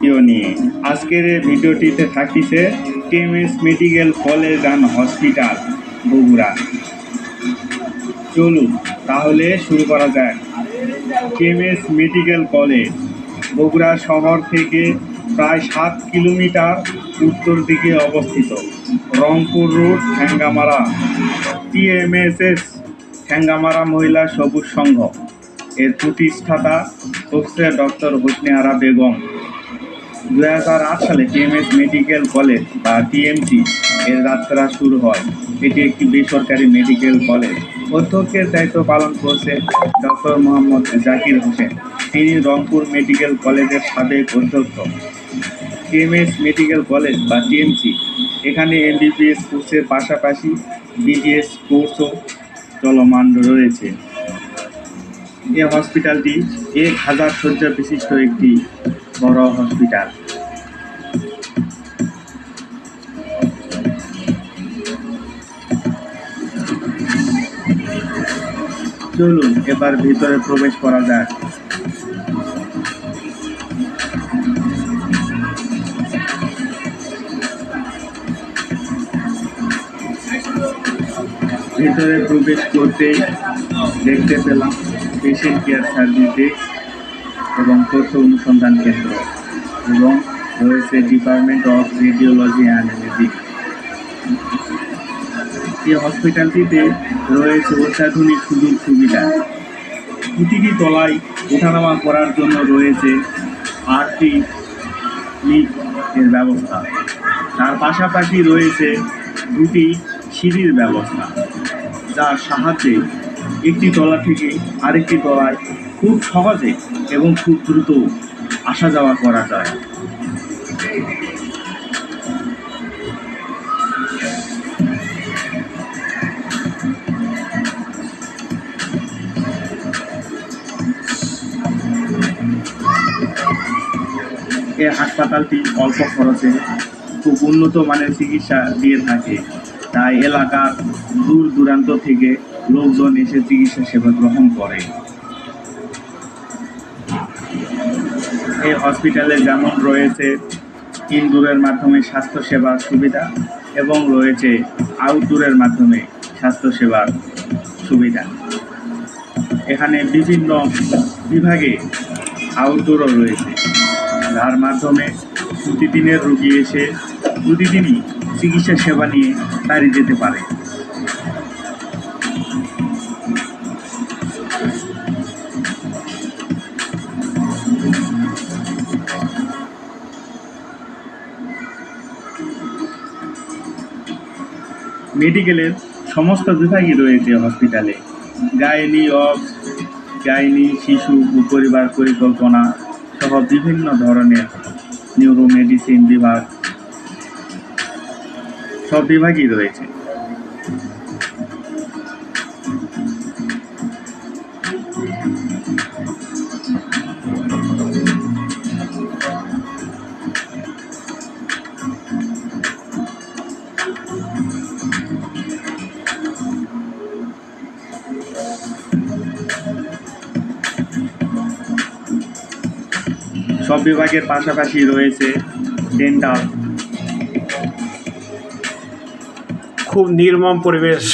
নিয়ে আজকের ভিডিওটিতে থাকিছে KMS medical college and hospital, Bogura. চলুন, তাহলে শুরু করা যাক। কেএমএস মেডিকেল কলেজ, বগুড়া শহর থেকে প্রায় সাত কিলোমিটার উত্তর দিকে অবস্থিত। Rangpur road Thengamara TMSS Thengamara Mahila Sabuj Sangha. এর প্রতিষ্ঠাতা হচ্ছে ডক্টর হোসনে আরা বেগম। দু হাজার আট সালে টিএমএস মেডিকেল কলেজ বা টিএমসি এর যাত্রা শুরু হয়। এটি একটি বেসরকারি মেডিকেল কলেজ। অধ্যক্ষের দায়িত্ব পালন করছে ডক্টর মোহাম্মদ জাকির হোসেন। তিনি রংপুর মেডিকেল কলেজের সাবেক অধ্যক্ষ। টিএমএস মেডিকেল কলেজ বা টিএমসি এখানে এমবিবিএস কোর্সের পাশাপাশি বিডিএস কোর্সও চলমান রয়েছে। এই হসপিটালটি এক হাজার শয্যা বিশিষ্ট একটি বড় হসপিটাল চলুন, এবার ভিতরে প্রবেশ করা যাক। ভিতরে প্রবেশ করতেই দেখতে পেলাম পেশেন্ট কেয়ার সার্ভিস এবং তথ্য অনুসন্ধান কেন্দ্র এবং রয়েছে department of radiology and medic এই হসপিটালটিতে রয়েছে অত্যাধুনিক সুযোগ সুবিধা। প্রতিটি তলায় ওঠানামা করার জন্য রয়েছে আটটি লিফট এর ব্যবস্থা। তার পাশাপাশি রয়েছে দুটি সিঁড়ির ব্যবস্থা, যার সাহায্যে একটি তলা থেকে আরেকটি তলায় খুব সহজে এবং খুব দ্রুত আসা যাওয়া করা যায়। এই হাসপাতালটি অল্প খরচে খুব উন্নত মানের চিকিৎসা দিয়ে থাকে। তাই এলাকার দূর দূরান্ত থেকে লোকজন এসে চিকিৎসা সেবা গ্রহণ করে। এই হসপিটালে যেমন রয়েছে ইনডোরের মাধ্যমে স্বাস্থ্যসেবার সুবিধা এবং রয়েছে আউটডোরের মাধ্যমে স্বাস্থ্যসেবার সুবিধা। এখানে বিভিন্ন বিভাগে আউটডোরও রয়েছে। যার মাধ্যমে প্রতিদিনের রুগী এসে প্রতিদিনই চিকিৎসা সেবা নিয়ে তাড়ি যেতে পারে। মেডিকেলের সমস্ত বিভাগই রয়েছে হসপিটালে গাইনি অফ গাইনি, শিশু পরিবার পরিকল্পনা সহ বিভিন্ন ধরনের নিউরো মেডিসিন বিভাগ সব বিভাগই রয়েছে। সব বিভাগের পাশাপাশি রয়েছে ডেন্টাল খুব নির্মম পরিবেশ।